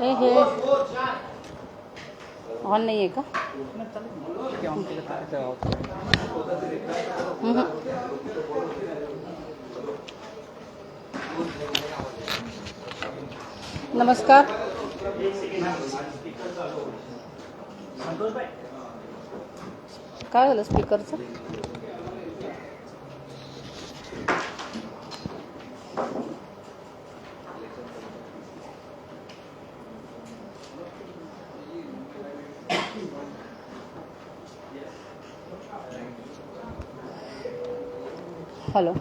हे हे. ऑन नाही आहे का? नमस्कार. काय झालं स्पीकरचं हॅलो.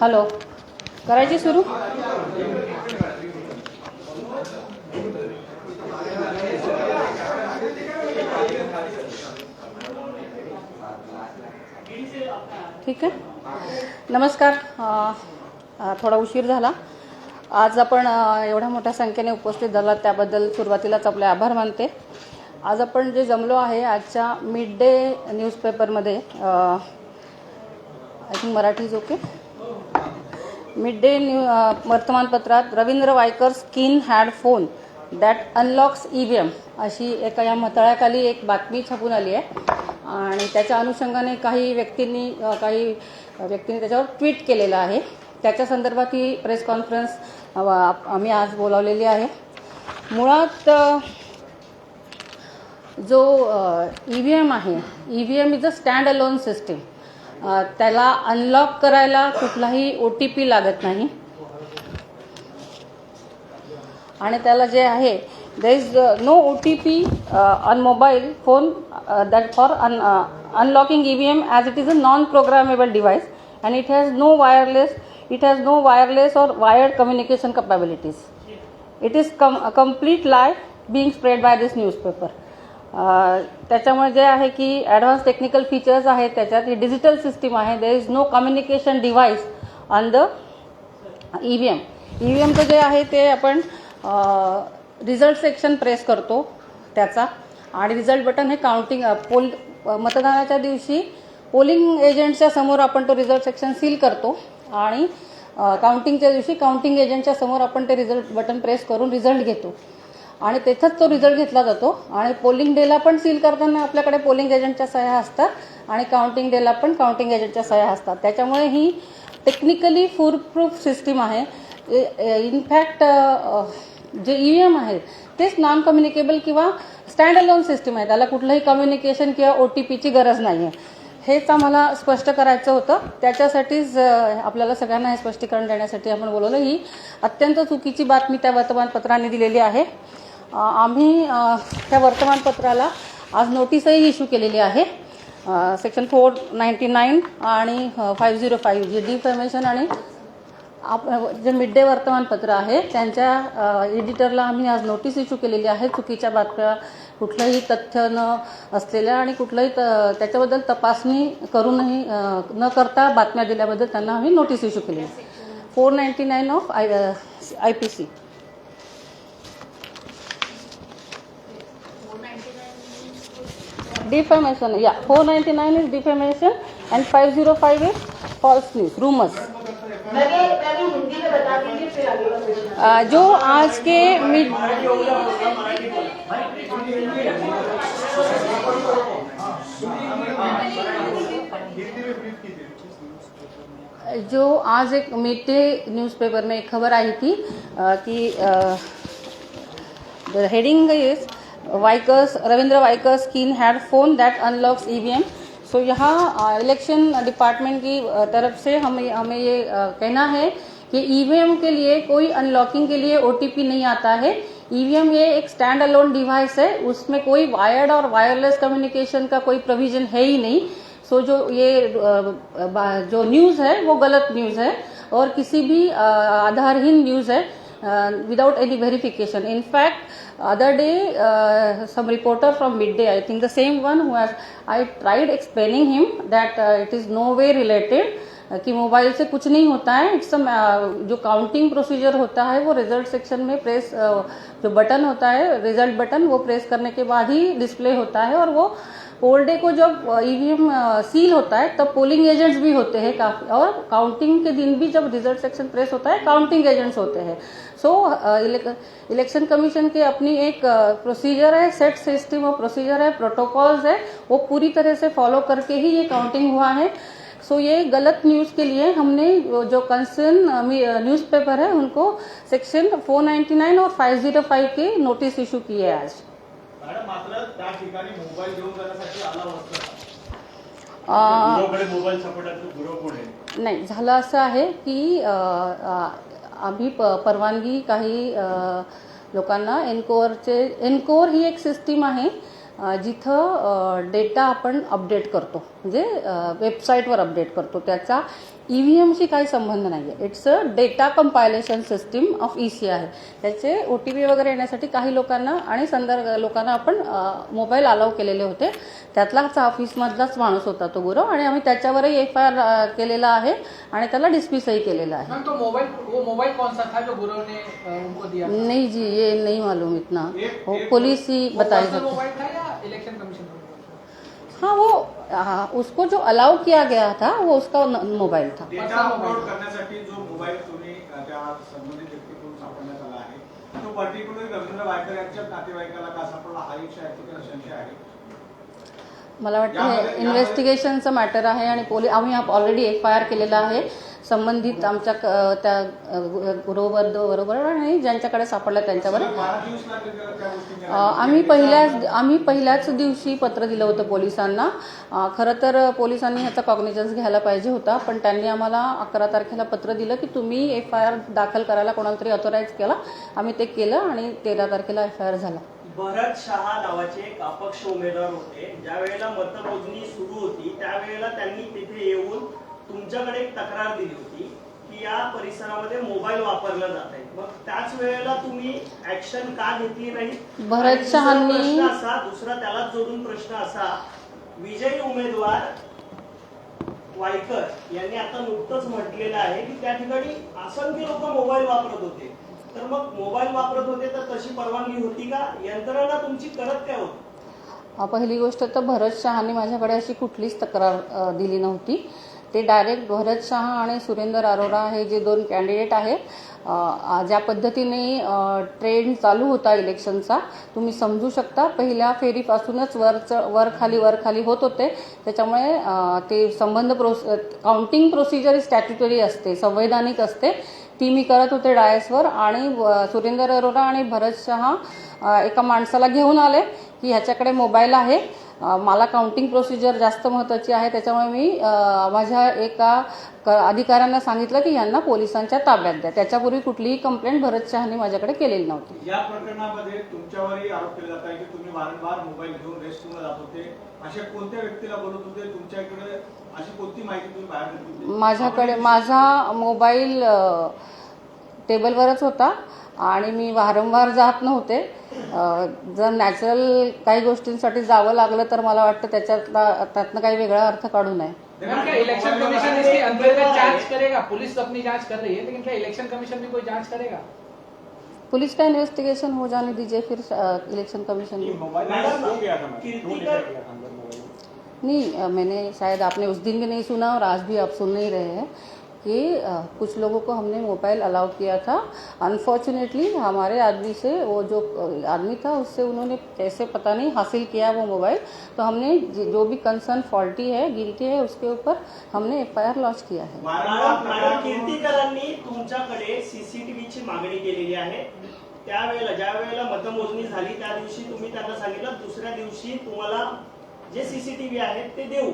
हॅलो. करायची सुरू? ठीक आहे. नमस्कार. थोडा उशीर झाला. आज आपण एवढ्या मोठ्या संख्येने उपस्थित झालात त्याबद्दल सुरुवातीलाच आपले आभार मानते. आज आपण जे जमलो आहे आजच्या मिड डे न्यूजपेपरमध्ये I think Marathi is okay mid day new वर्तमानपत्रात Ravindra Waikar kin had phone that unlocks E V M अशी एका या मतळ्याखाली एक बातमी छापून आली आहे. आणि त्याच्या अनुषंगाने काही व्यक्तींनी काही व्यक्तींनी त्याच्यावर ट्विट केलेलं आहे. त्याच्या संदर्भात ही प्रेस कॉन्फरन्स आम्ही आज बोलावलेली आहे. मुळात जो ई व्ही एम आहे E V M is a stand alone system त्याला अनलॉक करायला कुठलाही ओ टी पी लागत नाही. आणि त्याला जे आहे there is no O T P on mobile phone that for un unlocking E V M as it is a non programmable device and it has no wireless it has no wireless और wired communication capabilities it is come complete lie being spread by this newspaper त्याच्यामुळे जे आहे की advance technical features आहेत त्याच्यात ही digital system आहे. There is no communication device on the E V M E V एमचं जे आहे ते आपण रिझल्ट सेक्शन प्रेस करतो त्याचा. आणि रिझल्ट बटन हे काउंटिंग पोल मतदानाच्या दिवशी पोलिंग एजंटच्या समोर आपण तो रिझल्ट सेक्शन सील करतो. आणि काउंटिंगच्या दिवशी काउंटिंग एजंटच्या समोर आपण ते रिझल्ट बटन प्रेस करून रिझल्ट घेतो. आणि तेथंच तो रिझल्ट घेतला जातो. आणि पोलिंग डेला पण सील करताना आपल्याकडे पोलिंग एजंटच्या सह्या असतात आणि काउंटिंग डेला पण काउंटिंग एजंटच्या सह्या असतात. त्याच्यामुळे ही टेक्निकली फूर प्रूफ सिस्टीम आहे इनफॅक्ट जे ई व्ही एम आहे तेच नॉन कम्युनिकेबल किंवा स्टँड अलोन सिस्टीम आहे. त्याला कुठलंही कम्युनिकेशन किंवा ओ टी पीची गरज नाही आहे हेच आम्हाला स्पष्ट करायचं होतं. त्याच्यासाठीच आपल्याला सगळ्यांना हे स्पष्टीकरण देण्यासाठी आपण बोलवलं. ही अत्यंत चुकीची बातमी त्या वर्तमानपत्राने दिलेली आहे. आम्ही त्या वर्तमानपत्राला आज नोटीसही इश्यू केलेली आहे. सेक्शन फोर नाईन्टी नाईन आणि फाईव्ह झिरो फाईव्ह जे डिफर्मेशन आणि आप जे मिड डे वर्तमानपत्र आहे त्यांच्या एडिटरला आम्ही आज नोटीस इश्यू केलेली आहे. चुकीच्या बातम्या कुठलंही तथ्य न असलेल्या आणि कुठलंही त- त्याच्याबद्दल तपासणी करूनही न करता बातम्या दिल्याबद्दल त्यांना आम्ही नोटीस इश्यू केली four ninety nine of I I P C defamation yeah 499 is defamation and 505 is false news rumors. जो आज के मिड जो आज एक मिड डे न्यूज़पेपर में एक खबर आई थी कि heading is Waikar's Ravindra Waikar's kin had phone that unlocks EVM so यहाँ इलेक्शन डिपार्टमेंट की तरफ़ से हमें हमें ये कहना है कि ईवीएम के लिए कोई अनलॉकिंग के लिए ओटीपी नहीं आता है। ईवीएम ये एक स्टैंड अलोन डिवाइस है। उसमें कोई वायर्ड और वायरलेस कम्युनिकेशन का कोई प्रोविज़न है ही नहीं। सो जो ये जो न्यूज़ है, वो गलत न्यूज़ है। और किसी भी आधारहीन न्यूज़ है। Without any verification in fact other day uh, some reporter from midday i think the same one who has i tried explaining him that uh, it is no way related uh, कि mobile से कुछ नहीं होता है it's जो counting procedure होता है वो रिज़ल्ट सेक्शन में प्रेस जो बटन होता है रिज़ल्ट बटन वो प्रेस करने के बाद ही डिस्प्ले होता है और वो पोल डे को जब ईवीएम सील होता है तब पोलिंग एजेंट्स भी होते हैं काफ़ी और काउंटिंग के दिन भी जब रिज़ल्ट सेक्शन प्रेस होता है काउंटिंग एजेंट्स होते हैं। सो इलेक्शन कमीशन के अपनी एक प्रोसीजर है सेट सिस्टम ऑफ़ प्रोसीजर है प्रोटोकॉल्स है वो पूरी तरह से फॉलो करके ही ये काउंटिंग हुआ है। सो so, ये गलत न्यूज़ के लिए हमने जो कंसर्न न्यूज़पेपर है उनको सेक्शन 499 और 505 के नोटिस इशू किए है आज। आहे नाही झालं असं आहे की आम्ही प परवानगी काही लोकांना एनकोअरचे एनकोअर ही एक सिस्टीम आहे जिथं डेटा आपण अपडेट करतो. म्हणजे वेबसाईटवर अपडेट करतो. त्याचा ई व्ही एमशी काही संबंध नाही आहे it's a data compilation system of E C आहे त्याचे ओ टी पी वगैरे येण्यासाठी काही लोकांना आणि संदर्भ लोकांना आपण मोबाईल अलाव केलेले होते. त्यातलाच ऑफिसमधलाच माणूस होता तो गुरव आणि आम्ही त्याच्यावरही एफ आय आर केलेला आहे आणि त्याला डिस्मिसही केलेला आहे. तो वो कौन सा था जो गुरु ने अ, उनको दिया था? नहीं जी ये नहीं मालूम इतना वो पुलिस ही या इलेक्शन कमीशन? हाँ वो हाँ, उसको जो अलाउ किया गया था वो उसका मोबाईल था डेटा पर्सनल अपलोड मोबाईल. करण्यासाठी जो मोबाईल तुम्ही अ, त्या संबंधित व्यक्तीकडून सापडण्यात आला आहे तो पर्टिक्युलर रवींद्र वायकर यांच्या नातेवाईकाला का सापडला हा एक शंका संशय आहे मला वाटतं हे इन्व्हेस्टिगेशनचं मॅटर आहे आणि पोलीस आम्ही ऑलरेडी एफ आय आर केलेला आहे. संबंधित आमच्या क- त्या गुरुवर बरोबर आणि ज्यांच्याकडे सापडलं त्यांच्यावर. आम्ही पहिल्याच आम्ही पहिल्याच दिवशी पत्र दिलं होतं पोलिसांना. खरं तर पोलिसांनी ह्याचा कॉग्निजन्स घ्यायला पाहिजे होता पण त्यांनी आम्हाला अकरा तारखेला पत्र दिलं की तुम्ही एफ आय आर दाखल करायला कोणाला तरी ऑथोराईज केला. आम्ही ते केलं आणि तेरा तारखेला एफ आय आर झाला. भरत शहा नावाचे एक अपक्ष उमेदवार होते. ज्या वेळेला मतमोजणी सुरू होती त्यावेळेला त्यांनी तिथे येऊन तुमच्याकडे एक तक्रार दिली होती की या परिसरामध्ये मोबाईल वापरला जात आहे. मग त्याच वेळेला तुम्ही ऍक्शन का घेतली नाही? भरत शहांनी- प्रश्न असा दुसरा त्यालाच जोडून प्रश्न असा विजयी उमेदवार वायकर यांनी आता नुकतंच म्हटलेलं आहे की त्या ठिकाणी असंख्य लोक मोबाईल वापरत होते. तर मग मोबाईल वापरत होते तर तशी परवानगी होती का? यंत्रणा तुमची करत काय होती? पहिली गोष्ट तर भरत शहाने माझ्याकडे अशी कुठलीच तक्रार दिली नव्हती. ते डायरेक्ट भरत शहा आणि सुरेंद्र अरोरा हे जे दोन कॅन्डिडेट आहेत ज्या पद्धतीने ट्रेंड चालू होता इलेक्शनचा तुम्ही समजू शकता. पहिल्या फेरीपासूनच वरचं वर खाली वर खाली होत होते. त्याच्यामुळे ते संबंध प्रोस काउंटिंग प्रोसिजर स्टॅट्युटरी असते संवैधानिक असते. ती मी करत होते डायसवर आणि सुरेंद्र सुरेंदर अरोरा आणि भरत शहा एका माणसाला घेऊन आले की ह्याच्याकडे मोबाईल आहे. मला काउंटिंग प्रोसिजर जास्त महत्त्वाची आहे त्याच्यामुळे मी माझ्या एका अधिकाऱ्यांना सांगितलं की यांना पोलिसांच्या ताब्यात द्या. त्याच्यापूर्वी कुठलीही कंप्लेंट भरत शहाने माझ्याकडे केलेली नव्हती. या प्रकरणामध्ये तुमच्यावरही आरोप केला जात आहे की तुम्ही वारंवार मोबाईल घेऊन रेस्टरूमला जात होते. अशा कोणत्या व्यक्तीला बोलत होते? तुमच्याकडे अशी कोणती माहिती तुम्ही बाहेर? माझ्याकडे माझा मोबाईल टेबलवरच होता. आणि मी वारंवार जात नव्हते. जर नॅचरल काही गोष्टींसाठी जावं लागलं तर मला वाटतं त्याच्यातला त्यातनं काही वेगळा अर्थ काढू नये. इलेक्शन कमीशन इसके अंतर्गत जांच करेगा? पुलिस अपनी जांच कर रही है लेकिन क्या इलेक्शन कमीशन भी कोई जांच करेगा? पुलिस का इन्वेस्टिगेशन हो जाने दीजिए फिर इलेक्शन कमीशन ये को- मोबाइल मैडम, खो गया था मैडम। क्यों कीर्ति लेकर का- गया था अंदर मोबाइल नहीं मैंने शायद आपने उस दिन भी नहीं सुना और आज भी आप सुन नहीं रहे हैं। कि कुछ लोगों को हमने मोबाइल अलाउ किया था। अनफॉर्चुनेटली हमारे आदमी से, वो जो आदमी था, उससे उन्होंने कैसे पता नहीं हासिल किया वो मोबाइल। तो हमने जो भी कंसर्न फॉल्टी है, गिल्टी है, उसके ऊपर हमने एफ़ आई आर लॉन्च किया है। कीर्तीकरांनी तुमच्याकडे सीसीटीव्हीची मागणी जे सीसीटीव्ही आहेत, ते देऊ.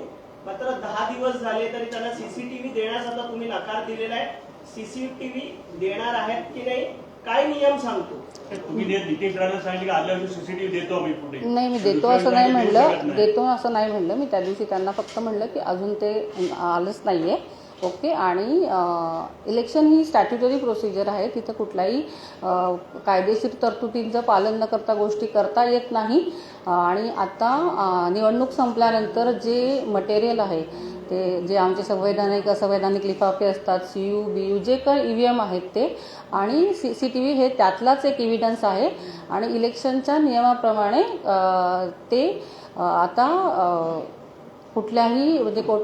मात्र दहा दिवस झाले तरी त्यांना सीसीटीव्ही देण्यास आता तुम्ही नकार दिलेला आहे. सीसीटीव्ही देणार आहेत की नाही? काय नियम सांगतो? तुम्ही ते डिटेक्टरांना सांगितलं की आदल्या दिवशी सीसीटीव्ही देतो आम्ही पुढे. नाही मी देतो असं नाही म्हणलं. देतो असं नाही म्हणलं. मी त्या दिवशी त्यांना फक्त म्हणलं की अजून ते आलंच नाही आहे ओके आणि इलेक्शन ही स्टॅट्युटरी प्रोसिजर आहे तिथं कुठलाही कायदेशीर तरतुदींचं पालन न करता गोष्टी करता येत नाही. आणि आता निवडणूक संपल्यानंतर जे मटेरियल आहे ते जे आमचे संवैधानिक असंवैधानिक लिफाफे असतात सी यू बी यू जे काही ई व्ही एम आहेत ते आणि सी सी टी व्ही हे त्यातलाच एक इव्हिडन्स आहे. आणि इलेक्शनच्या नियमाप्रमाणे ते आता कुठल्याही म्हणजे कोट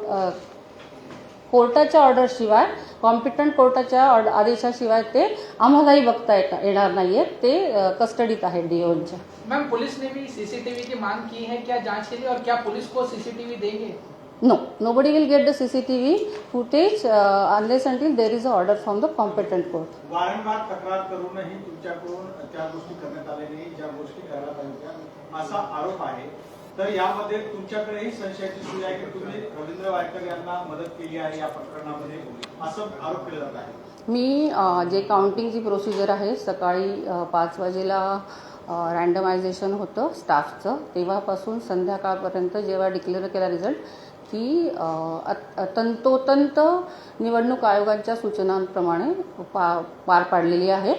कोर्टाच्या ऑर्डरशिवाय कॉम्पिटंट कोर्टाच्या ऑर्ड आदेशाशिवाय ते आम्हालाही बघता येणार नाहीये. ते कस्टडीत आहेत डीओच्या मैम पुलिस ने भी सीसीटीवी की मांग की है? क्या जांच के लिए और क्या पुलिस को सीसीटीवी देंगे? No will get the CCTV footage uh, unless until there is a order from the competent court. वारंवार तक्रार करूनही तुमच्याकडून त्या गोष्टी करण्यात आल्या नाही ज्या गोष्टी करण्यात आल्या असा आरोप आहे. तर यामध्ये तुमच्याकडेही संशयाची सुई आहे की तुम्ही रवींद्र वायकर यांना मदत केली आहे या प्रकरणामध्ये? असं आरोप केला जात आहे. मी जे काउंटिंगची प्रोसिजर आहे सकाळी पाच वाजेला रँडमायझेशन होतं स्टाफचं तेव्हापासून संध्याकाळपर्यंत जेव्हा डिक्लेअर केला रिझल्ट की अ, तंतोतंत निवडणूक आयोगाच्या सूचनांप्रमाणे पा पार पाडलेली आहे.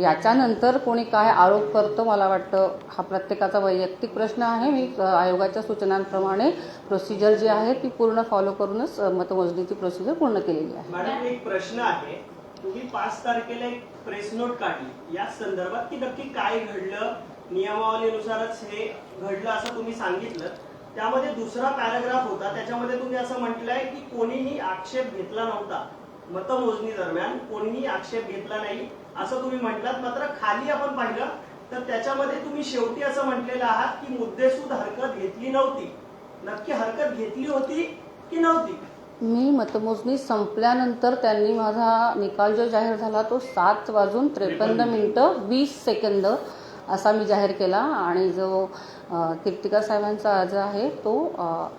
याच्यानंतर कोणी काय आरोप करतो मला वाटतं हा प्रत्येकाचा वैयक्तिक प्रश्न आहे. मी आयोगाच्या सूचनांप्रमाणे प्रोसिजर जी आहे ती पूर्ण फॉलो करूनच मतमोजणीची प्रोसिजर पूर्ण केलेली आहे. मॅडम एक प्रश्न आहे. तुम्ही पाच तारखेला एक प्रेस नोट काढली. या संदर्भात की नक्की काय घडलं? नियमावलीनुसारच हे घडलं असं तुम्ही सांगितलं. त्यामध्ये दुसरा पॅराग्राफ होता. त्याच्यामध्ये तुम्ही असं म्हटलंय की कोणीही आक्षेप घेतला नव्हता. मतमोजणी दरम्यान कोणीही आक्षेप घेतला नाही. असं तुम्ही म्हटलात. मात्र खाली आपण पाहिलं तर त्याच्यामध्ये तुम्ही शेवटी असं म्हटलेलं आहात की मुद्देसूद हरकत घेतली नव्हती. नक्की हरकत घेतली होती की नव्हती? मी मतमोजणी संपल्यानंतर त्यांनी माझा निकाल जो जाहीर झाला तो सात वाजून त्रेपन्न मिनटं वीस सेकंद असा मी जाहीर केला आणि जो कीर्तिका साहेबांचा अर्ज आहे तो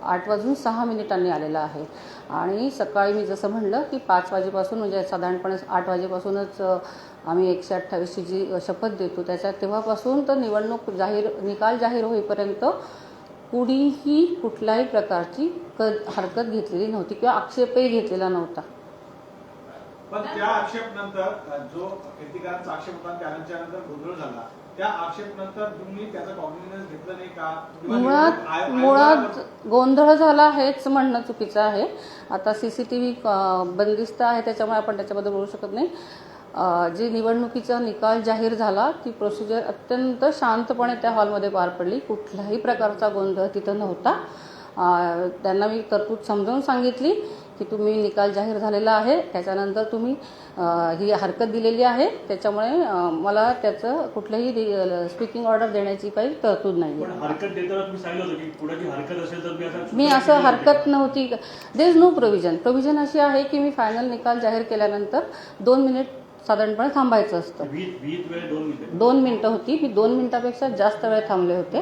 आठ वाजून सहा मिनिटांनी आलेला आहे. आणि सकाळी मी जसं म्हणलं की पाच वाजेपासून म्हणजे साधारणपणे आठ वाजेपासूनच आम्ही एकशे अठ्ठावीसची जी शपथ देतो त्याच्या तेव्हापासून तर निवडणूक जाहीर निकाल जाहीर होईपर्यंत कुणीही कुठल्याही प्रकारची क हरकत घेतलेली नव्हती किंवा आक्षेपही घेतलेला नव्हता. पण त्या आक्षेप नंतर जो कीर्तिकारांचा आक्षेप होता त्यानंतर गोंधळ झाला. त्या आक्षेप नंतर तुम्ही त्याचा कॉग्निझन्स घेतलं नाही का? किंवा मुळात मुळात गोंधळ झाला हेच म्हणणं चुकीचं आहे. आता सी सी टी व्ही बंदिस्त आहे त्याच्यामुळे आपण त्याच्याबद्दल बोलू शकत नाही. जी निवडणुकीचा निकाल जाहीर झाला ती प्रोसिजर अत्यंत शांतपणे त्या हॉलमध्ये पार पडली. कुठल्याही प्रकारचा गोंधळ तिथं नव्हता. त्यांना मी तरतूद समजावून सांगितली. की तुम्ही निकाल जाहीर झालेला आहे त्याच्यानंतर तुम्ही ही हरकत दिलेली आहे. त्याच्यामुळे मला त्याचं कुठलंही स्पीकिंग ऑर्डर देण्याची काही तरतूद नाही मी असं हरकत नव्हती. There is no provision provision अशी आहे की मी फायनल निकाल जाहीर केल्यानंतर दोन मिनिट साधारणपणे थांबायचं असतं. दोन मिनिटं होती. मी दोन मिनिटापेक्षा जास्त वेळ थांबले होते.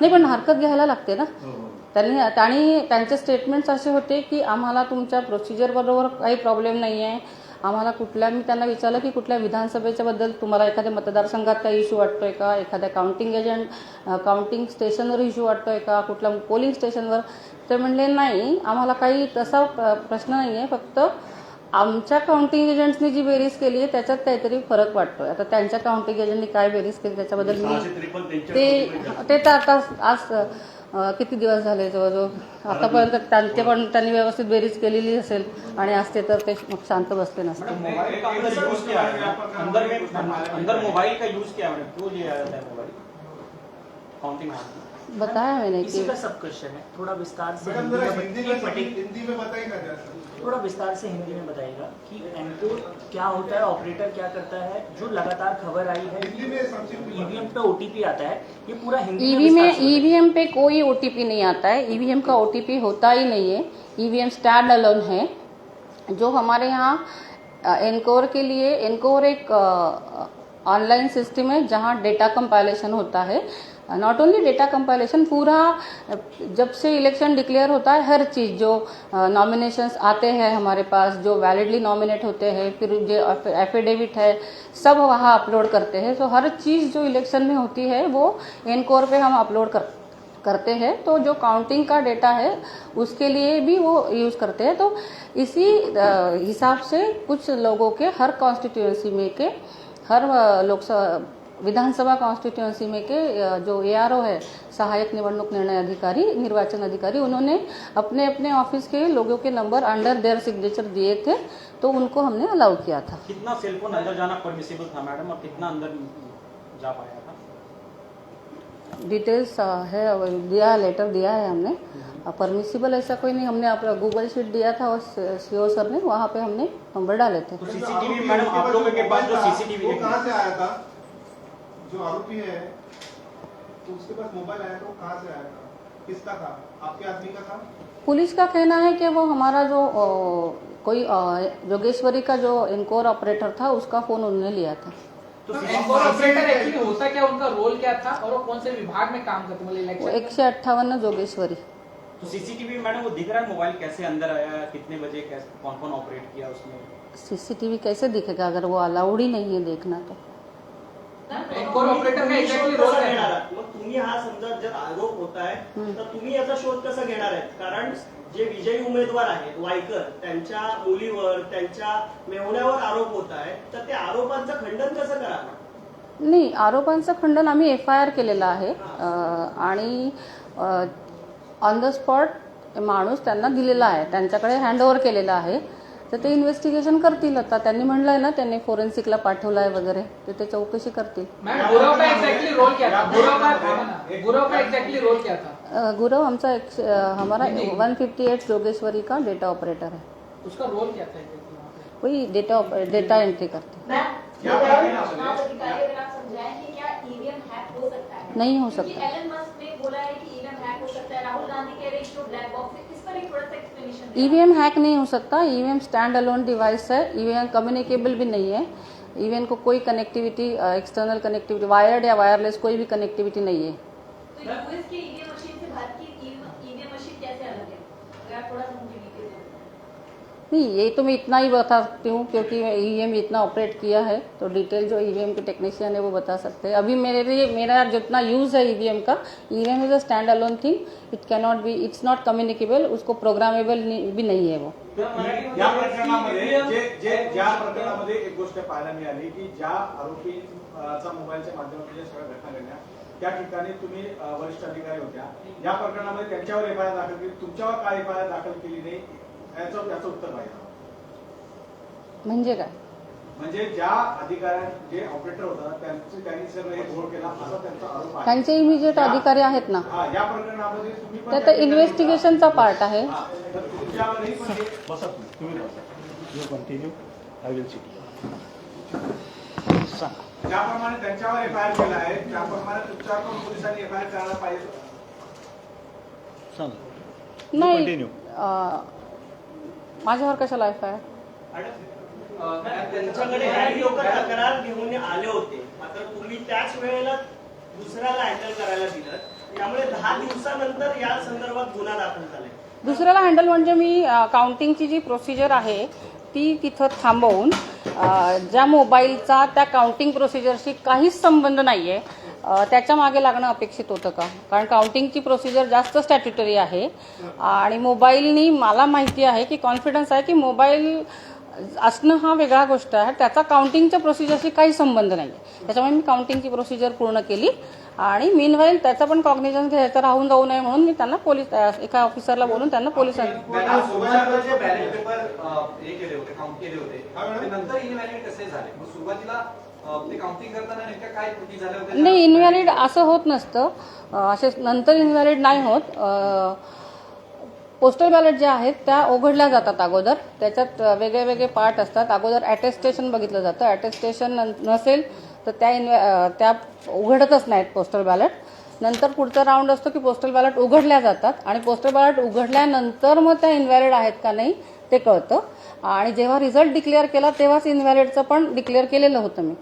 नाही पण हरकत घ्यायला लागते ना. हो, हो. त्यांनी त्यांनी त्यांचे स्टेटमेंट्स असे होते की आम्हाला तुमच्या प्रोसिजर बरोबर काही प्रॉब्लेम नाही आहे आम्हाला कुठल्या मी त्यांना विचारलं की कुठल्या विधानसभेच्या बद्दल तुम्हाला एखाद्या मतदारसंघात काही इश्यू वाटतोय का? एखाद्या काउंटिंग एजंट काउंटिंग स्टेशनवर इश्यू वाटतोय का? कुठल्या पोलिंग स्टेशनवर ते म्हणले नाही आम्हाला काही तसा प्र- प्रश्न नाही आहे फक्त आमच्या काउंटिंग एजंट्सनी जी बेरीज केली आहे त्याच्यात काहीतरी फरक वाटतोय. आता त्यांच्या काउंटिंग एजंटनी काय बेरीज केली त्याच्याबद्दल मी त्रेपन्न त्यांच्या ते ते तर आता आज किती दिवस झाले जवळजवळ आतापर्यंत त्यांचे पण त्यांनी व्यवस्थित बेरीज केलेली असेल आणि असते तर ते मग शांत बसले नसते अंदर का यूज किया काउंटिंग हॉल बताया मैंने इसी कि का सब क्वेश्चन है। थोड़ा विस्तार से हिंदी में हिंदी में बताएगा थोड़ा विस्तार से हिंदी में बताइएगा कि एनकोड क्या होता है ऑपरेटर क्या करता है जो लगातार खबर आई है। ईवीएम पे ओटीपी आता है। ये पूरा हिंदी ईवी में ईवीएम पे कोई ओटीपी नहीं आता है। ईवीएम का ओटीपी होता ही नहीं है। ईवीएम स्टैंड अलोन है। जो हमारे यहाँ एनकोर के लिए एनकोर एक ऑनलाइन सिस्टम है जहाँ डेटा कंपाइलेशन होता है। नॉट ओनली डेटा कंपाइलेशन पूरा जब से इलेक्शन डिक्लेयर होता है, हर चीज़ जो नॉमिनेशंस आते हैं हमारे पास, जो वैलिडली नॉमिनेट होते हैं, फिर जो एफिडेविट है, सब वहाँ अपलोड करते हैं। तो हर चीज़ जो इलेक्शन में होती है, वो एनकोर पे हम अपलोड कर करते हैं। तो जो काउंटिंग का डेटा है, उसके लिए भी वो यूज़ करते हैं। तो इसी हिसाब से कुछ लोगों के, हर कॉन्स्टिट्यूएंसी में के, हर लोकसभा विधानसभा कॉन्स्टिट्यूंसी में के जो एआरओ है सहायक निवडणूक निर्णय अधिकारी निर्वाचन अधिकारी उन्होंने अपने अपने ऑफ़िस के लोगों के नंबर अंडर देयर सिग्नेचर दिए थे तो उनको हमने अलाउ किया था। कितना सेल फ़ोन अंदर जाना परमिसिबल था मैडम और कितना अंदर जा पाया था? डिटेल्स है दिया लेटर दिया है हमने। परमिसिबल ऐसा कोई नहीं हमने आप गूगल शीट दिया था और सीओ सर ने वहाँ पे हमने नंबर डाले थे। तो सीसीटीवी मैडम आप लोगों के पास जो सीसीटीवी कहाँ से आया था? जो आरोपी है तो उसके पास मोबाइल आया था वो कहाँ से आया था? किसका था? आपके आदमी का था? पुलिस का कहना है कि वो हमारा जो अ, कोई जोगेश्वरी का जो इनकोर ऑपरेटर था उसका फ़ोन उन्होंने लिया था। तो ऑपरेटर एक्चुअली होता क्या? उनका रोल क्या था? और वो कौन से विभाग में काम करते मतलब वो इलेक्शन एकशे अठ्ठावन्न जोगेश्वरी। तो सीसीटीवी मैडम वो दिख रहा है मोबाइल कैसे अंदर आया? कितने बजे कैसे कौन कौन ऑपरेट किया उसमें सीसीटीवी कैसे दिखेगा? अगर वो अलाउड ही नहीं है देखना तो। Encore operator exactly role? मग तुम्ही हा समजा जर आरोप होत आहे. तर तुम्ही याचा शोध कसा घेणार आहेत? कारण जे विजयी उमेदवार आहेत वायकर त्यांच्या मुलीवर त्यांच्या मेहुण्यावर आरोप होत आहेत तर त्या आरोपांचं खंडन कसं करावं? नाही आरोपांचं खंडन आम्ही एफ आय आर केलेलं आहे. आणि ऑन द स्पॉट माणूस त्यांना दिलेला आहे. त्यांच्याकडे हँडओव्हर केलेला आहे. तर ते इन्व्हेस्टिगेशन करतील आता. त्यांनी म्हणलंय ना त्यांनी फोरेन्सिकला पाठवलं आहे वगैरे. तर ते चौकशी करतील. गुरव का एग्जैक्टली रोल क्या था? गुरव का थामा ना गुरव का एग्जैक्टली रोल क्या था? अं, गुरव आमचा एक हमारा वन फिफ्टी एट जोगेश्वरी का डेटा ऑपरेटर है. उसका रोल क्या था exactly वहाँ डेटा डेटा एंट्री करते। हो? सकता है? नहीं हो सकता। ईवीएम हैक नहीं हो सकता। ईवीएम स्टैंड अलोन डिवाइस है। ईवीएम कम्युनिकेबल भी नहीं है। ईवीएम को कोई कनेक्टिविटी एक्सटर्नल कनेक्टिविटी वायर्ड या वायरलेस कोई भी कनेक्टिविटी नहीं है। नहीं ये तो मैं इतना ही बता सकती हूँ क्योंकि ईवीएम इतना ऑपरेट किया है तो डिटेल जो ईवीएम के टेक्नीशियन है वो बता सकते हैं। अभी मेरे लिए मेरा जितना यूज़ है ईवीएम का E EVM is a stand alone thing it cannot be it's not communicable उसको प्रोग्रामेबल भी नहीं है वो। या प्रकरणामध्ये जे जे ज्या प्रकरणामध्ये एक गोष्ट पाहायला मिळाली की ज्या आरोपीचा मोबाईलच्या माध्यमातून ज्या सगळ्या घटना घडल्या त्या ठिकाणी तुम्ही वरिष्ठ अधिकारी होत्या. या प्रकरणामध्ये त्यांच्यावर एफ आय आर दाखल केली तुमच्यावर काय एफ आय आर दाखल केली नाही याचं याचं उत्तर पाहिजे म्हणजे काय? म्हणजे ज्या अधिकाऱ्या जे ऑपरेटर होता त्यांचे त्यांनी सगळं हे घोळ केला असा त्यांचा आरोप आहे. त्यांचे इमिजिएट अधिकारी आहेत ना? हा या प्रकरणामध्ये तुम्ही पण त्या तर इन्व्हेस्टिगेशनचा पार्ट आहे. हा, तर तुमच्यावरही पण हे- बसा तुम्ही तुम्ही बसा. You continue I will sit ज्याप्रमाणे त्यांच्यावर एफ आय आर केला आहे त्याप्रमाणे तुमच्यावर पण पोलिसांनी एफ आय आर करायला पाहिजे. नाही continue. अं, माझ्यावर कशाला एफ आय त्यांच्याकडे काही लोक तक्रार घेऊन आले होते. मात्र तुम्ही त्याच वेळेला दुसऱ्याला हँडल करायला दिलं. त्यामुळे दहा दिवसानंतर या संदर्भात गुन्हा दाखल झालाय. दुसऱ्याला हँडल म्हणजे मी काउंटिंगची जी प्रोसिजर आहे ती तिथं थांबवून ज्या मोबाईलचा त्या काउंटिंग प्रोसिजरशी काहीच संबंध नाही आहे त्याच्यामागे लागणं अपेक्षित होतं का? कारण काउंटिंगची प्रोसिजर जास्त स्टॅट्युटरी आहे. आणि मोबाईलनी मला माहिती आहे की कॉन्फिडन्स आहे की मोबाईल असणं हा वेगळा गोष्ट आहे. त्याचा काउंटिंगच्या प्रोसिजरशी काही संबंध नाही आहे त्याच्यामुळे मी काउंटिंगची प्रोसिजर पूर्ण केली. आणि मीनवाईल त्याचा पण कॉग्निजन्स घ्यायचं राहून जाऊ नये म्हणून मी त्यांना पोलीस एका ऑफिसरला बोलून त्यांना पोलिसांना नाही इनव्हॅलिड असं होत नसतं. असे नंतर इनव्हॅलिड नाही होत. पोस्टल बॅलेट ज्या आहेत त्या उघडल्या जातात अगोदर. त्याच्यात वेगळे वेगळे पार्ट असतात. अगोदर अटेस्टेशन बघितलं जातं. अटेस्टेशन नसेल तर त्या इन्व्हे त्या उघडतच नाहीत पोस्टल बॅलेट नंतर पुढचा राऊंड असतो की पोस्टल बॅलेट उघडल्या जातात. आणि पोस्टल बॅलेट उघडल्यानंतर मग त्या इनव्हॅलिड आहेत का नाही ते कळतं. आणि जेव्हा रिझल्ट डिक्लेअर केला तेव्हाच इनव्हॅलिडचं पण डिक्लेअर केलेलं होतं मी.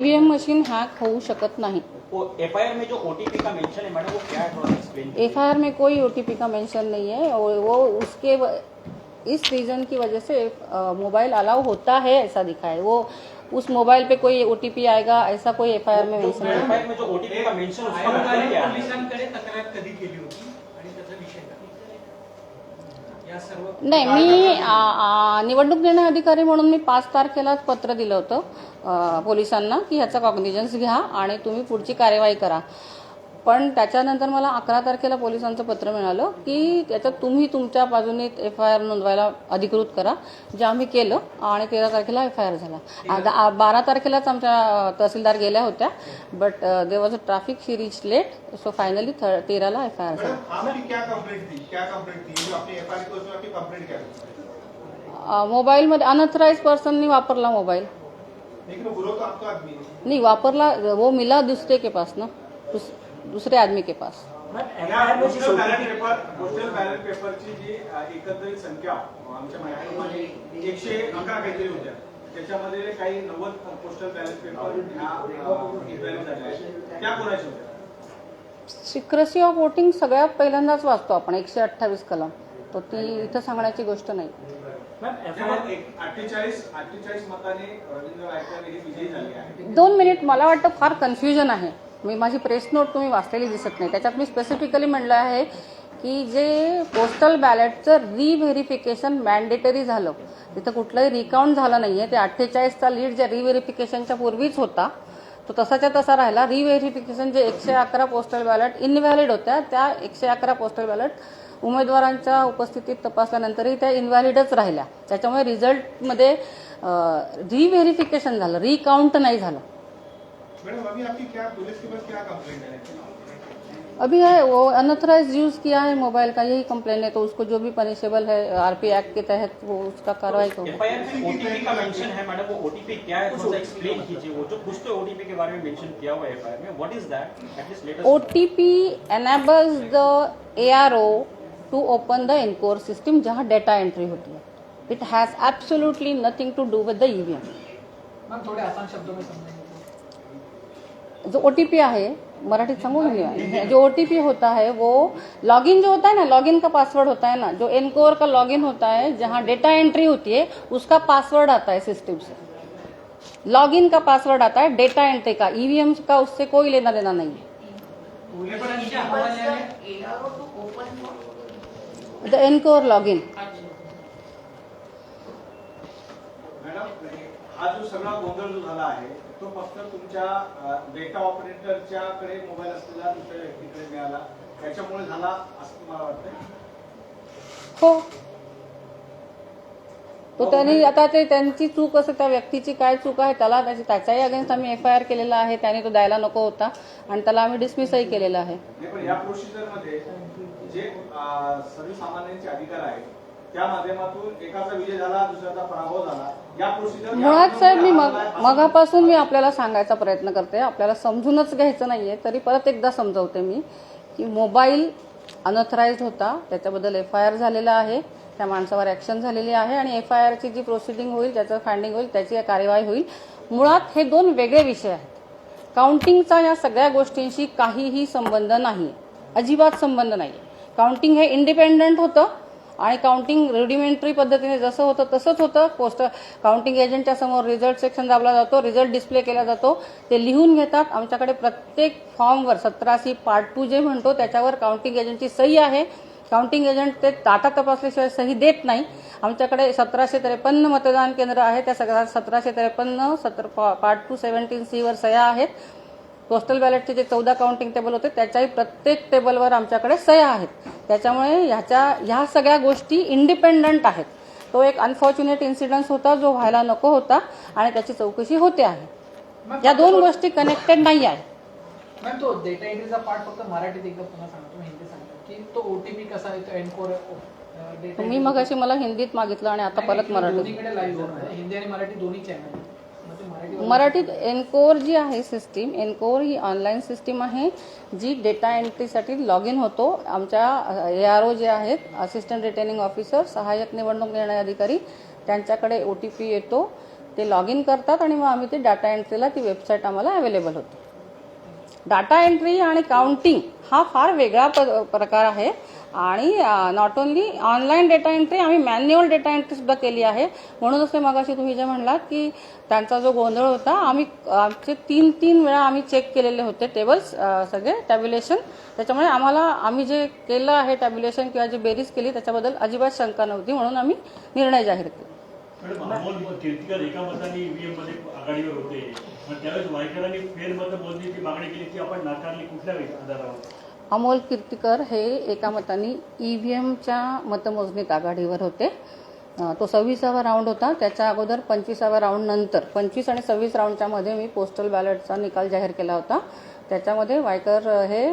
ईव्हीएम मशीन हॅक होऊ शकत नाही. एफ़ आई आर में जो ओटीपी का मेंशन है मैडम वो क्या है? थोड़ा एक्सप्लेन में कोई ओटीपी का मेंशन नहीं है और वो उसके व- इस रीजन की वजह से मोबाइल अलाउ होता है ऐसा दिखा है। वो उस मोबाइल पे कोई ओटीपी आएगा ऐसा कोई एफआईआर में मेंशन नहीं आई आर में जो ओटीपी का मेंशन उसका क्या है। नाही मी निवडणूक निर्णय अधिकारी म्हणून मी पाच तारखेलाच पत्र दिलं होतं पोलिसांना की ह्याचा कॉग्निजन्स घ्या आणि तुम्ही पुढची कार्यवाही करा. पण त्याच्यानंतर मला अकरा तारखेला पोलिसांचं पत्र मिळालं की त्याच्यात तुम्ही तुमच्या बाजूने एफ आय आर नोंदवायला अधिकृत करा जे आम्ही केलं आणि तेरा तारखेला एफ आय आर झाला बारा तारखेलाच आमच्या तहसीलदार गेल्या होत्या but there was a traffic she reach late so finally तेराला एफ आय आर झाला मैडम आपकी क्या कंप्लेंट थी क्या कंप्लेंट थी जो आपने एफ आई की उसमें आपकी कंप्लेंट क्या थी अ, मोबाईलमध्ये अनऑथराइज पर्सननी वापरला मोबाईल. है नहीं वापरला वो मिला दूसरे के पास ना दूसरे आदमी के पास. त्याच्यामध्ये काही नव्वद पोस्टल बॅलेट पेपर त्या कोणाच्या होत्या? सिक्रेसी ऑफ वोटिंग सगळ्यात पहिल्यांदाच वाचतो आपण एकशे अठ्ठावीस कलम. तो ती इथं सांगण्याची गोष्ट नाही. हे दोन मिनिट मला वाटतं फार कन्फ्युजन आहे. मी माझी प्रेस नोट तुम्ही वाचलेली दिसत नाही. त्याच्यात मी स्पेसिफिकली म्हणलं आहे की जे पोस्टल बॅलेटचं रिव्हेरिफिकेशन मॅन्डेटरी झालं तिथं कुठलंही रिकाउंट झालं नाही आहे ते अठ्ठेचाळीसचा लीड जे रिव्हेरिफिकेशनच्या पूर्वीच होता तो तसाच्या तसा राहिला. रिव्हेरिफिकेशन जे एकशे अकरा पोस्टल बॅलेट इनव्हॅलिड होत्या त्या एकशे अकरा पोस्टल बॅलेट उमेदवारांच्या उपस्थितीत तपासल्यानंतरही त्या इनव्हॅलिडच राहिल्या. त्याच्यामुळे रिझल्टमध्ये रिव्हेरिफिकेशन झालं रिकाउंट नाही झालं. मैडम अभी आपकी क्या पुलिस के पास क्या कंप्लेंट है? अभी है वो अनऑथराइज यूज़ किया है मोबाइल का यही कंप्लेन है तो उसको जो भी पनिशेबल है आरपी एक्ट के तहत वो उसका कार्रवाई में ओटीपी का मेंशन है मैडम वो ओटीपी क्या है थोड़ा एक्सप्लेन कीजिए वो जो कुछ तो ओटीपी के बारे में मेंशन किया हुआ है एफआईआर में what is that at least latest O T P enables the A R O to open the encore system जहाँ डेटा एंट्री होती है। It has absolutely nothing to do with the EVM ma'am थोड़े आसान शब्दों में समझेंगे तो जो ओ टी पी आहे मराठीत सांगून ना जो ओ टी पी होता है वो लॉगिन जो होता है ना लॉगिन का पासवर्ड होता है ना जो एनकोर का लॉगिन होता है जहाँ डेटा एंट्री होती है उसका पासवर्ड आता है सिस्टम से. लॉगिन का पासवर्ड आता है डेटा एंट्री का. ईवीएम का उससे कोई लेना देना नहीं है. द एनकोर लॉगिन हा जो सगळा गोंधळ जो झाला आहे तो फक्त तुमच्या डेटा ऑपरेटरच्या कडे मोबाईल असलेला दुसऱ्या व्यक्तीकडे मिळाला. त्याच्यामुळे झाला असं तुम्हाला वाटतंय? हो. तो त्यांनी आता ते त्यांची चूक असं त्या व्यक्तीची काय चूक आहे त्याला त्याची त्याच्याही अगेन्स्ट आम्ही एफ आय आर केलेला आहे त्याने तो द्यायला नको होता आणि त्याला आम्ही डिसमिसही केलेला आहे. या प्रोसिजरमध्ये जे सर्वसामान्यांचे अधिकार आहेत त्या माध्यमातून एकाचा विजय झाला दुसऱ्याचा पराभव झाला. या प्रोसिजर मुळात साहेब मी मग मगापासून मी आपल्याला सांगायचा प्रयत्न करते. आपल्याला समजूनच घ्यायचं नाहीये. तरी परत एकदा समजवते मी की मोबाईल अनऑथराइज होता. त्याच्याबद्दल एफ आय आर झालेला आहे. त्या माणसावर ऍक्शन झालेली आहे आणि एफ आय आरची जी प्रोसिडिंग होईल त्याचं फायंडिंग होईल त्याची कार्यवाही होईल. मुळात हे दोन वेगळे विषय आहेत. काउंटिंगचा या सगळ्या गोष्टींशी काहीही संबंध नाही अजिबात संबंध नाही काउंटिंग हे इंडिपेंडंट होतं. आणि काउंटिंग रेडिमेंटरी पद्धतीने जसं होतं तसंच होतं. पोस्ट काउंटिंग एजंटच्या समोर रिझल्ट सेक्शन दाबला जातो रिझल्ट डिस्प्ले केला जातो. ते लिहून घेतात. आमच्याकडे प्रत्येक फॉर्मवर सतराशी पार्ट टू जे म्हणतो त्याच्यावर काउंटिंग एजंटची सही आहे. काउंटिंग एजंट ते ताटा तपासल्याशिवाय सही देत नाही. आमच्याकडे सतराशे त्रेपन्न मतदान केंद्र आहे त्या सगळ्या सतराशे त्रेपन्न सतर पार्ट टू सेव्हन्टीन सीवर सह्या आहेत. पोस्टल बॅलेटचे जे चौदा काउंटिंग टेबल होते त्याच्याही प्रत्येक टेबलवर आमच्याकडे सह्या आहेत. त्याच्यामुळे ह्याच्या ह्या सगळ्या गोष्टी इंडिपेंडंट आहेत. तो एक अनफॉर्च्युनेट इन्सिडन्स होता जो व्हायला नको होता आणि त्याची चौकशी होते आहे. या दोन गोष्टी कनेक्टेड नाही मॅम तो डेटा एंट्रीचा पार्ट फक्त मराठीत एकदा पुन्हा सांगतो हिंदी सांगतो. की तो ओटीपी कसा येतो एनकोर तुम्ही मग अशी मला हिंदीत मागितलं आणि आता परत आहे. हिंदी आणि मराठी दोन्ही चॅनल मराठी मराठीत एनकोर जी आहे सिस्टीम एनकोर ही ऑनलाईन सिस्टीम आहे जी डेटा एंट्रीसाठी लॉग इन होतो. आमच्या ए आर ओ जे आहेत असिस्टंट रिटर्निंग ऑफिसर सहाय्यक निवडणूक निर्णय अधिकारी त्यांच्याकडे ओ टी पी येतो. ते लॉग इन करतात आणि मग आम्ही ते डाटा एंट्रीला ती वेबसाईट आम्हाला अवेलेबल होते. डाटा एंट्री आणि काउंटिंग हा फार वेगळा प- प्रकार आहे. आणि not only online data entry आम्ही मॅन्युअल डेटा एंट्रीसुद्धा केली आहे. म्हणूनच ते मगाशी तुम्ही जे म्हणलात की त्यांचा जो गोंधळ होता आम्ही आमचे तीन तीन वेळा आम्ही चेक केलेले होते टेबल्स सगळे टॅब्युलेशन त्याच्यामुळे आम्हाला आम्ही जे केलं आहे टॅब्युलेशन किंवा जी बेरीज केली त्याच्याबद्दल अजिबात शंका नव्हती म्हणून आम्ही निर्णय जाहीर केला. अमोल कीर्तिकर त्यावेळेस वायकरांनी फेरमत मोजणीची मागणी केली ती आपण नाकारली कुठल्या आधारावर? अमोल हे एका मताने ई व्ही एमच्या मतमोजणीत आघाडीवर होते. तो सव्वीसावा राऊंड होता. त्याच्या अगोदर पंचवीसाव्या राऊंड नंतर पंचवीस आणि सव्वीस राऊंडच्या मध्ये मी पोस्टल बॅलेटचा निकाल जाहीर केला होता. त्याच्यामध्ये वायकर हे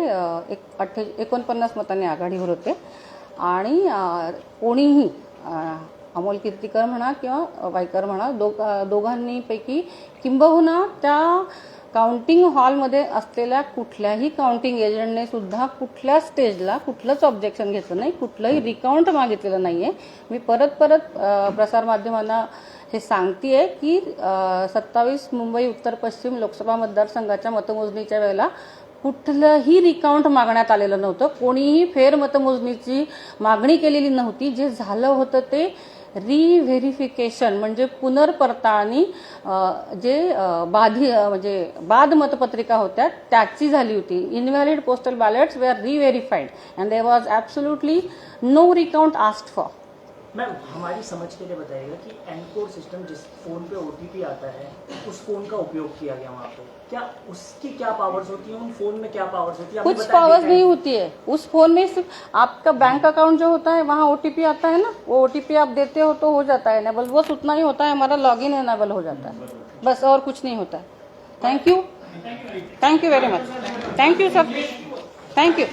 एक अठ्ठे एकोणपन्नास मतांनी आघाडीवर होते. आणि कोणीही अमोल कीर्तिकर म्हणा किंवा वायकर म्हणा दो दोघांनीपैकी किंबहुना त्या काउंटिंग हॉलमध्ये असलेल्या कुठल्याही काउंटिंग एजंटने सुद्धा कुठल्या स्टेजला कुठलंच ऑब्जेक्शन घेतलं नाही कुठलंही रिकाउंट मागितलेलं नाही आहे मी परत परत प्रसारमाध्यमांना हे सांगतेय की सत्तावीस मुंबई उत्तर पश्चिम लोकसभा मतदारसंघाच्या मतमोजणीच्या वेळेला कुठलंही रिकाउंट मागण्यात आलेलं नव्हतं. कोणीही फेर मतमोजणीची मागणी केलेली नव्हती. जे झालं होतं ते रिव्हेरिफिकेशन म्हणजे पुनर्पडताळणी जे बाधी म्हणजे बाद मतपत्रिका होत्या त्याची झाली होती. Invalid postal ballots we are reverified and there was absolutely no recount asked for ma'am हमारी समझ के लिए बताइएगा कि एनकोड सिस्टम जिस फ़ोन पे ओटीपी आता है उस फ़ोन का उपयोग किया गया वहाँ पे। क्या उसकी क्या पावर्स होती हैं? उन फ़ोन में क्या पावर्स होती है? कुछ पावर्स नहीं होती है। उस फ़ोन में सिर्फ़ आपका बैंक अकाउंट जो होता है वहाँ ओटीपी आता है ना? वो ओटीपी आप देते हो तो हो जाता है एनेबल बस उतना ही होता है हमारा लॉगिन एनेबल हो जाता है। बस और कुछ नहीं होता। है thank you thank you very much thank you sir thank you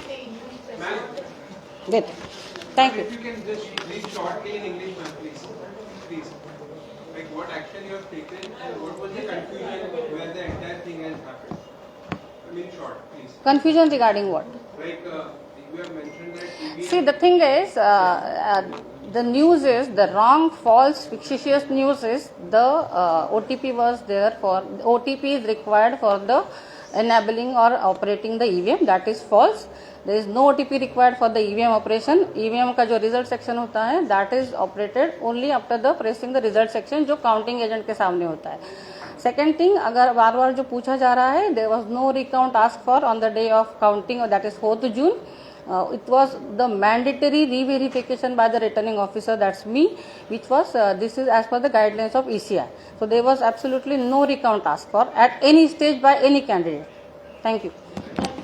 देते। Thank you. If you can just read shortly in English, ma'am, please. Please. Like what action you have taken and what was the confusion where the entire thing has happened. I mean, short, please. Confusion regarding what? Like uh, you have mentioned that. TV See, the thing is, uh, uh, the news is the wrong, false, fictitious news is the uh, OTP was there for OTP is required for the enabling or operating the EVM. That is false. There is no OTP required for the EVM operation. EVM का जो result section होता है that is operated only after the pressing the result section जो counting agent के सामने होता है second thing अगर बार बार जो पूछा जा रहा है there was no recount ask for on the day of counting that is fourth June uh, it was the mandatory re-verification by the returning officer that's me which was uh, this is as per the guidelines of eci so there was absolutely no recount asked for at any stage by any candidate thank you